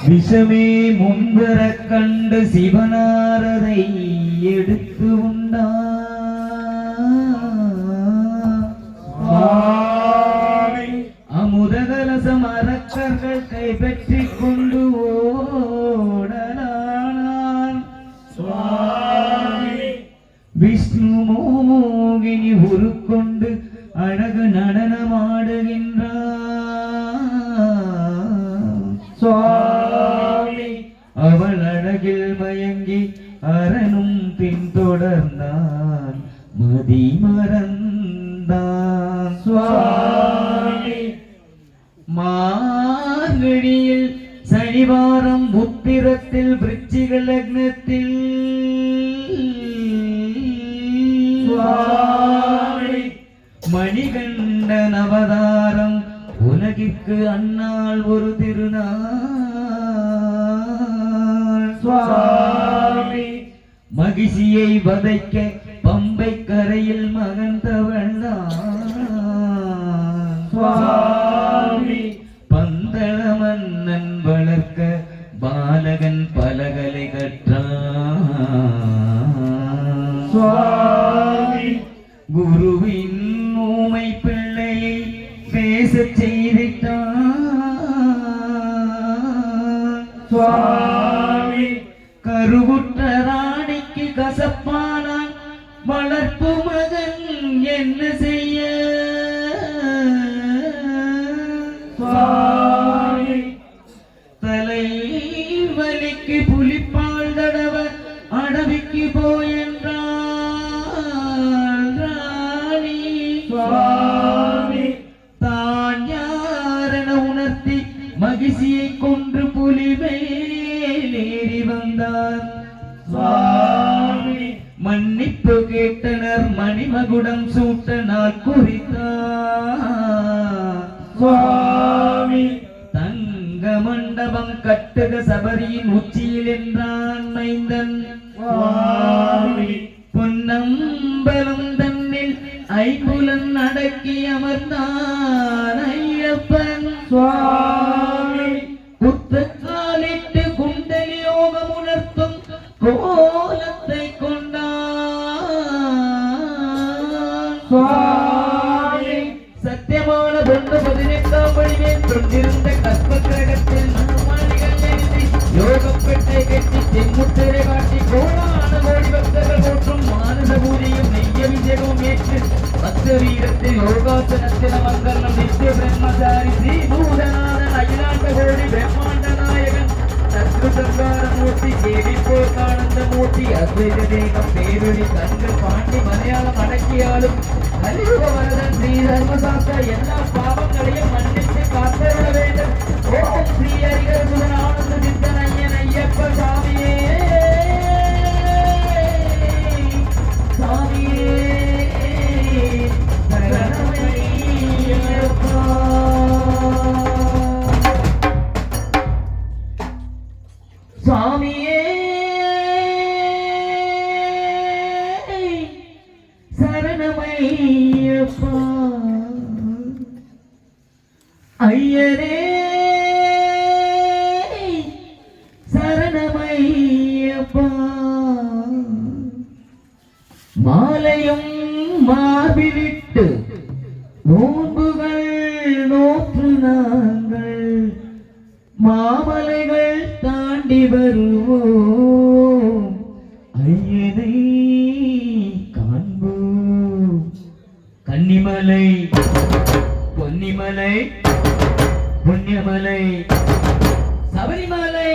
விஷமே முன்வர கண்டு சிவனாரதை எடுத்து உண்டா? அமுதகலசம் அரக்கர்கள் கைப்பற்றிக் கொண்டு ஓடலானான் தொடர்ந்தான். மதி மறந்தான். சுவாமி. மார்கழியில் சனிவாரம் உத்திரத்தில் விருச்சிக லக்னத்தில். மணிகண்டன் அவதாரம் உலகிற்கு அந்நாள் ஒரு திருநாள். சுவாமி. மகிழ்ச்சியை வதைக்க பம்பை கரையில் மகந்தவள் சுவாமி. பந்தள மன்னன் வளர்க்க பாலகன் பலகலை கற்றான் சுவாமி. குருவின் ஊமை பிள்ளையை பேசச் செய்திட்டான். சுவாமி. கருவுற்ற என்ன செய்ய? தலை வலிக்கு புலிப்பால் தடவ அடவிக்கு போயென்றாள் மணிமகுடம் சூட்ட நாள் குறித்தார். சுவாமி. தங்க மண்டபம் கட்டுக சபரியின் உச்சியில் என்றான் மைந்தன். பொன்னம்பலம் தன்னில் ஐம்புலன் அடக்கி அமர்ந்தான் ஐயப்பன். சுவாமி. குத்தக்காலிட்டு போற்றும் மானச பூஜையும் நெய்ய விஜயமும் ஏற்று பக்த வீரத்தில் யோகாசனத்தில் அமர்ந்தனம் நித்திய பிரம்மசாரி ஸ்ரீ பூதநாதன் அகிலாண்ட கோடி பிரம்மாண்ட நாயகன் சத்ருசங்காரமூர்த்தி கேவிப்போர்க்கானந்த மூர்த்தி அத்வைத தேகம் பேரொழி கண்கள் பாண்டி மலையாளம் அடக்கியாலும் கலியுக வரதன் ஸ்ரீ தர்மசாஸ்திர மாலையும் மார்பிலிட்டு நோன்புகள் நோற்று நாங்கள் மாமலைகள் தாண்டி வருவோம். ஐயனை காண்போம். கன்னிமலை பொன்னிமலை புண்ணியமலை சபரிமலை